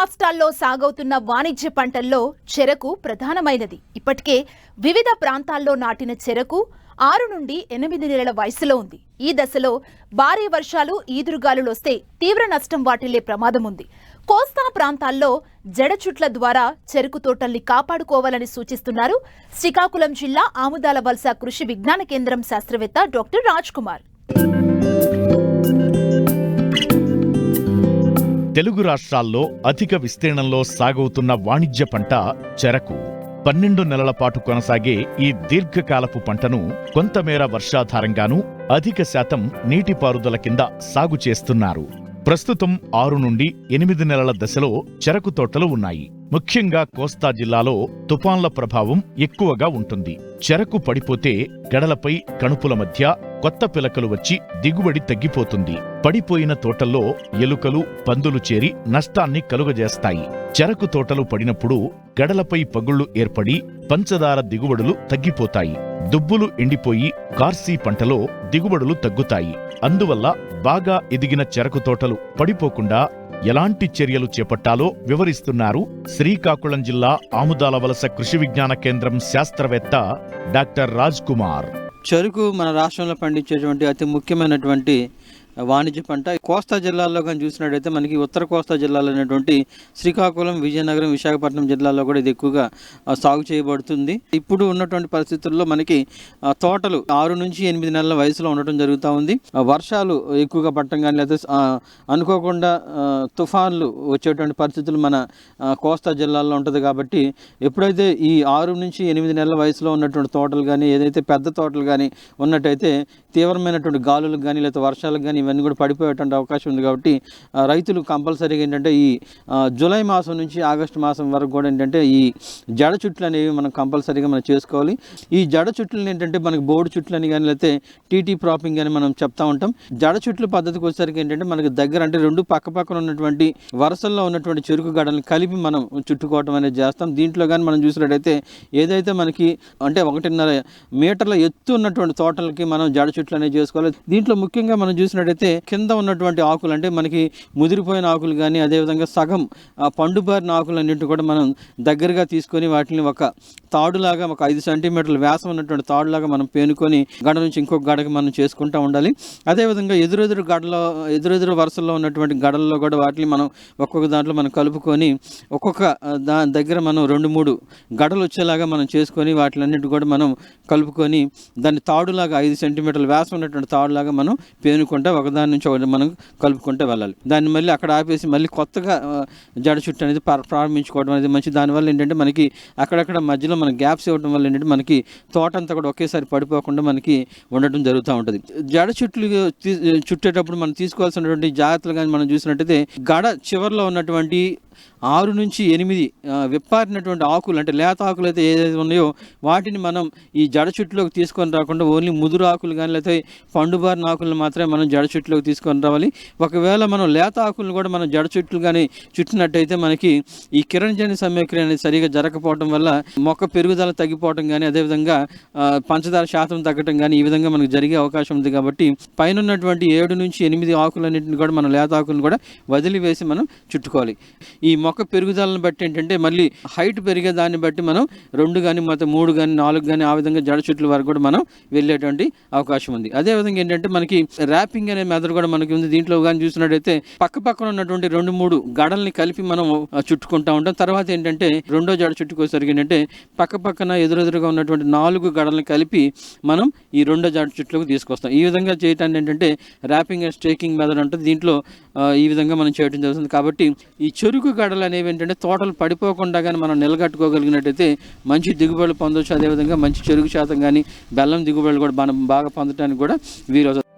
రాష్ట్రాల్లో సాగవుతున్న వాణిజ్య పంటల్లో చెరకు ప్రధానమైనది. ఇప్పటికే వివిధ ప్రాంతాల్లో నాటిన చెరకు ఆరు నుండి ఎనిమిది నెలల వయసులో ఉంది. ఈ దశలో భారీ వర్షాలు ఈదురుగాలులొస్తే తీవ్ర నష్టం వాటిల్లే ప్రమాదం ఉంది కోస్తా ప్రాంతాల్లో జడచుట్ల ద్వారా చెరుకు తోటల్ని కాపాడుకోవాలని సూచిస్తున్నారు శ్రీకాకుళం జిల్లా ఆముదాల వలస కృషి విజ్ఞాన కేంద్రం శాస్త్రవేత్త డాక్టర్ రాజ్ కుమార్. తెలుగు రాష్ట్రాల్లో అధిక విస్తీర్ణంలో సాగవుతున్న వాణిజ్య పంట చెరకు. పన్నెండు నెలల పాటు కొనసాగే ఈ దీర్ఘకాలపు పంటను కొంతమేర వర్షాధారంగానూ అధిక శాతం నీటిపారుదల కింద సాగు చేస్తున్నారు. ప్రస్తుతం ఆరు నుండి ఎనిమిది నెలల దశలో చెరకు తోటలు ఉన్నాయి. ముఖ్యంగా కోస్తా జిల్లాలో తుఫాన్ల ప్రభావం ఎక్కువగా ఉంటుంది. చెరకు పడిపోతే గడలపై కణుపుల మధ్య కొత్త పిలకలు వచ్చి దిగుబడి తగ్గిపోతుంది. పడిపోయిన తోటల్లో ఎలుకలు పందులు చేరి నష్టాన్ని కలుగజేస్తాయి. చెరకు తోటలు పడినప్పుడు గడలపై పగుళ్ళు ఏర్పడి పంచదార దిగుబడులు తగ్గిపోతాయి. దుబ్బులు ఎండిపోయి కార్సీ పంటలో దిగుబడులు తగ్గుతాయి. అందువల్ల బాగా ఎదిగిన చెరకు తోటలు పడిపోకుండా ఎలాంటి చర్యలు చేపట్టాలో వివరిస్తున్నారు శ్రీకాకుళం జిల్లా ఆముదాల వలస కృషి విజ్ఞాన కేంద్రం శాస్త్రవేత్త డాక్టర్ రాజ్ కుమార్. చెరుకు మన రాష్ట్రంలో పండించేటువంటి అతి ముఖ్యమైనటువంటి వాణిజ్య పంట. కోస్తా జిల్లాల్లో కానీ చూసినట్టయితే మనకి ఉత్తర కోస్తా జిల్లాలో అనేటువంటి శ్రీకాకుళం విజయనగరం విశాఖపట్నం జిల్లాలో కూడా ఇది ఎక్కువగా సాగు చేయబడుతుంది. ఇప్పుడు ఉన్నటువంటి పరిస్థితుల్లో మనకి తోటలు ఆరు నుంచి ఎనిమిది నెలల వయసులో ఉండటం జరుగుతూ ఉంది. వర్షాలు ఎక్కువగా పట్టడం కానీ లేకపోతే అనుకోకుండా తుఫాన్లు వచ్చేటువంటి పరిస్థితులు మన కోస్తా జిల్లాల్లో ఉంటుంది కాబట్టి ఎప్పుడైతే ఈ ఆరు నుంచి ఎనిమిది నెలల వయసులో ఉన్నటువంటి తోటలు కానీ ఏదైతే పెద్ద తోటలు కానీ ఉన్నట్టయితే తీవ్రమైనటువంటి గాలులకు కానీ లేకపోతే వర్షాలకు కానీ ఇవన్నీ కూడా పడిపోయేటువంటి అవకాశం ఉంది కాబట్టి రైతులు కంపల్సరీగా ఏంటంటే ఈ జూలై మాసం నుంచి ఆగస్టు మాసం వరకు కూడా ఏంటంటే ఈ జడ చుట్లు అనేవి మనం కంపల్సరీగా మనం చేసుకోవాలి. ఈ జడ చుట్లని ఏంటంటే మనకి బోర్డు చుట్లు అని కానీ లేకపోతే టీటీ ప్రాపింగ్ అని మనం చెప్తా ఉంటాం. జడ చుట్లు పద్ధతికి వచ్చేసరికి ఏంటంటే మనకి దగ్గర అంటే రెండు పక్క పక్కన ఉన్నటువంటి వరుసల్లో ఉన్నటువంటి చెరుకు గడలను కలిపి మనం చుట్టుకోవటం అనేది చేస్తాం. దీంట్లో కానీ మనం చూసినట్టయితే ఏదైతే మనకి అంటే ఒకటిన్నర మీటర్ల ఎత్తు ఉన్నటువంటి తోటలకి మనం జడ చుట్లు అనేవి చేసుకోవాలి. దీంట్లో ముఖ్యంగా మనం చూసినట్టయితే కింద ఉన్నటువంటి ఆకులు అంటే మనకి ముదిరిపోయిన ఆకులు కానీ అదేవిధంగా సగం ఆ పండుబారిన ఆకులు అన్నింటి కూడా మనం దగ్గరగా తీసుకొని వాటిని ఒక తాడులాగా ఒక ఐదు సెంటీమీటర్ల వ్యాసం ఉన్నటువంటి తాడులాగా మనం పేనుకొని గడ నుంచి ఇంకొక గడకి మనం చేసుకుంటూ ఉండాలి. అదేవిధంగా ఎదురెదురు గడలో ఎదురెదురు వరుసల్లో ఉన్నటువంటి గడల్లో కూడా వాటిని మనం ఒక్కొక్క దాంట్లో మనం కలుపుకొని ఒక్కొక్క దాని దా దగ్గర మనం రెండు మూడు గడలు వచ్చేలాగా మనం చేసుకొని వాటిలన్నిటి కూడా మనం కలుపుకొని దాన్ని తాడులాగా ఐదు సెంటీమీటర్ల వ్యాసం ఉన్నటువంటి తాడులాగా మనం పేనుకుంటే ఒకదాని నుంచి ఒకటి మనం కలుపుకుంటే వెళ్ళాలి. దాన్ని మళ్ళీ అక్కడ ఆపేసి మళ్ళీ కొత్తగా జడ చుట్టు అనేది ప్రారంభించుకోవడం అనేది మంచి దానివల్ల ఏంటంటే మనకి అక్కడక్కడ మధ్యలో మన గ్యాప్స్ ఇవ్వడం వల్ల ఏంటంటే మనకి తోట అంతా కూడా ఒకేసారి పడిపోకుండా మనకి ఉండటం జరుగుతూ ఉంటుంది. జడ చుట్లు చుట్టేటప్పుడు మనం తీసుకోవాల్సినటువంటి జాగ్రత్తలు కానీ మనం చూసినట్టయితే గడ చివరిలో ఉన్నటువంటి ఆరు నుంచి ఎనిమిది విప్పారినటువంటి ఆకులు అంటే లేత ఆకులు అయితే ఏదైతే ఉన్నాయో వాటిని మనం ఈ జడ చుట్టులోకి తీసుకొని రాకుండా ఓన్లీ ముదురు ఆకులు కానీ లేకపోతే పండుబారిన ఆకులను మాత్రమే మనం జడ చుట్టులోకి తీసుకొని రావాలి. ఒకవేళ మనం లేత ఆకులను కూడా మనం జడ చుట్లు కానీ చుట్టినట్టయితే మనకి ఈ కిరణజన్య సమయక్రియ అనేది సరిగా జరగకపోవడం వల్ల మొక్క పెరుగుదల తగ్గిపోవడం కానీ అదేవిధంగా పంచదార శాతం తగ్గటం కానీ ఈ విధంగా మనకు జరిగే అవకాశం ఉంది కాబట్టి పైన ఉన్నటువంటి ఏడు నుంచి ఎనిమిది ఆకులన్నింటిని కూడా మనం లేత ఆకులను కూడా వదిలివేసి మనం చుట్టుకోవాలి. ఈ ఈ మొక్క పెరుగుదలను బట్టి ఏంటంటే మళ్ళీ హైట్ పెరిగే దాన్ని బట్టి మనం రెండు కానీ మొత్తం మూడు కానీ నాలుగు కానీ ఆ విధంగా జడ చెట్ల వరకు కూడా మనం వెళ్ళేటువంటి అవకాశం ఉంది. అదేవిధంగా ఏంటంటే మనకి ర్యాపింగ్ అనే మెథడ్ కూడా మనకి ఉంది. దీంట్లో కానీ చూసినట్టయితే పక్క పక్కన ఉన్నటువంటి రెండు మూడు గడల్ని కలిపి మనం చుట్టుకుంటా ఉంటాం. తర్వాత ఏంటంటే రెండో జడ చుట్టుకోసరికి ఏంటంటే పక్క పక్కన ఎదురెదురుగా ఉన్నటువంటి నాలుగు గడల్ని కలిపి మనం ఈ రెండో జడ చుట్లోకి తీసుకొస్తాం. ఈ విధంగా చేయటానికి ఏంటంటే ర్యాపింగ్ అండ్ స్టేకింగ్ మెథడ్ అంటే దీంట్లో ఈ విధంగా మనం చేయడం జరుగుతుంది. కాబట్టి ఈ చెరుకు గడలు అనేవి ఏంటంటే తోటలు పడిపోకుండా కానీ మనం నిలగట్టుకోగలిగినట్టయితే మంచి దిగుబడులు పొందవచ్చు అదేవిధంగా మంచి చెరుకు శాతం కానీ బెల్లం దిగుబడులు కూడా మనం బాగా పొందడానికి కూడా వీలు